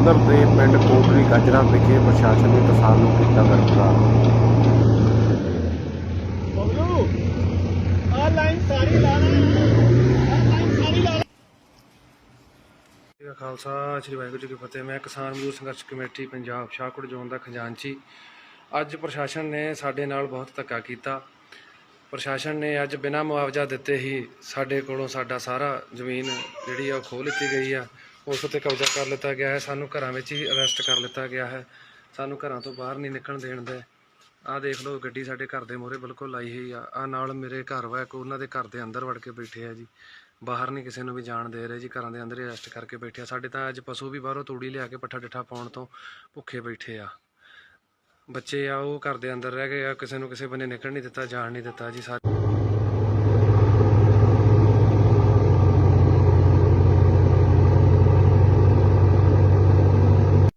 ਜਲੰਧਰ ਦੇ ਪਿੰਡ ਕੋਟਲੀ ਗਾਜਰਾ ਵਿਖੇ ਪ੍ਰਸ਼ਾਸਨ ਨੇ ਕਿਸਾਨ ਨੂੰ ਕੀਤਾ ਗ੍ਰਿਫਤਾਰ। ਖਾਲਸਾ ਸ੍ਰੀ ਵਾਹਿਗੁਰੂ ਜੀ ਕੀ ਫਤਿਹ। ਮੈਂ ਕਿਸਾਨ ਮਜ਼ਦੂਰ ਸੰਘਰਸ਼ ਕਮੇਟੀ ਪੰਜਾਬ ਸ਼ਾਹਕੋਟ ਜ਼ੋਨ ਦਾ ਖਜ਼ਾਨਚੀ। ਅੱਜ ਪ੍ਰਸ਼ਾਸਨ ਨੇ ਸਾਡੇ ਨਾਲ ਬਹੁਤ ਧੱਕਾ ਕੀਤਾ। ਪ੍ਰਸ਼ਾਸਨ ਨੇ ਅੱਜ ਬਿਨਾਂ ਮੁਆਵਜ਼ਾ ਦਿੱਤੇ ਹੀ ਸਾਡੇ ਕੋਲੋਂ ਸਾਡਾ ਸਾਰਾ ਜ਼ਮੀਨ ਜਿਹੜੀ ਆ ਉਹ ਖੋਹ ਲਿੱਤੀ ਗਈ ਆ। ਉਸ ਉੱਤੇ ਕਬਜ਼ਾ ਕਰ ਲਿੱਤਾ ਗਿਆ ਹੈ। ਸਾਨੂੰ ਘਰਾਂ ਵਿੱਚ ਹੀ ਅਰੈਸਟ ਕਰ ਲਿੱਤਾ ਗਿਆ ਹੈ। ਸਾਨੂੰ ਘਰਾਂ ਤੋਂ ਬਾਹਰ ਨਹੀਂ ਨਿਕਲਣ ਦੇਣ ਦੇ। ਆਹ ਦੇਖ ਲਓ, ਗੱਡੀ ਸਾਡੇ ਘਰ ਦੇ ਮੂਹਰੇ ਬਿਲਕੁਲ ਲਾਈ ਹੋਈ ਆ। ਆ ਨਾਲ ਮੇਰੇ ਘਰ ਵਾ, ਇੱਕ ਉਹਨਾਂ ਦੇ ਘਰ ਦੇ ਅੰਦਰ ਵੜ ਕੇ ਬੈਠੇ ਆ ਜੀ। ਬਾਹਰ ਨਹੀਂ ਕਿਸੇ ਨੂੰ ਵੀ ਜਾਣ ਦੇ ਰਹੇ ਜੀ, ਘਰਾਂ ਦੇ ਅੰਦਰ ਹੀ ਅਰੈਸਟ ਕਰਕੇ ਬੈਠੇ ਆ। ਸਾਡੇ ਤਾਂ ਅੱਜ ਪਸ਼ੂ ਵੀ ਬਾਹਰੋਂ ਤੂੜੀ ਲਿਆ ਕੇ ਪੱਠਾ ਡਿੱਠਾ ਪਾਉਣ ਤੋਂ ਭੁੱਖੇ ਬੈਠੇ ਆ। ਬੱਚੇ ਆ, ਉਹ ਘਰ ਦੇ ਅੰਦਰ ਰਹਿ ਗਏ ਆ। ਕਿਸੇ ਨੂੰ ਕਿਸੇ ਬੰਨੇ ਨਿਕਲ ਨਹੀਂ ਦਿੱਤਾ, ਜਾਣ ਨਹੀਂ ਦਿੱਤਾ ਜੀ। ਸਾਰੇ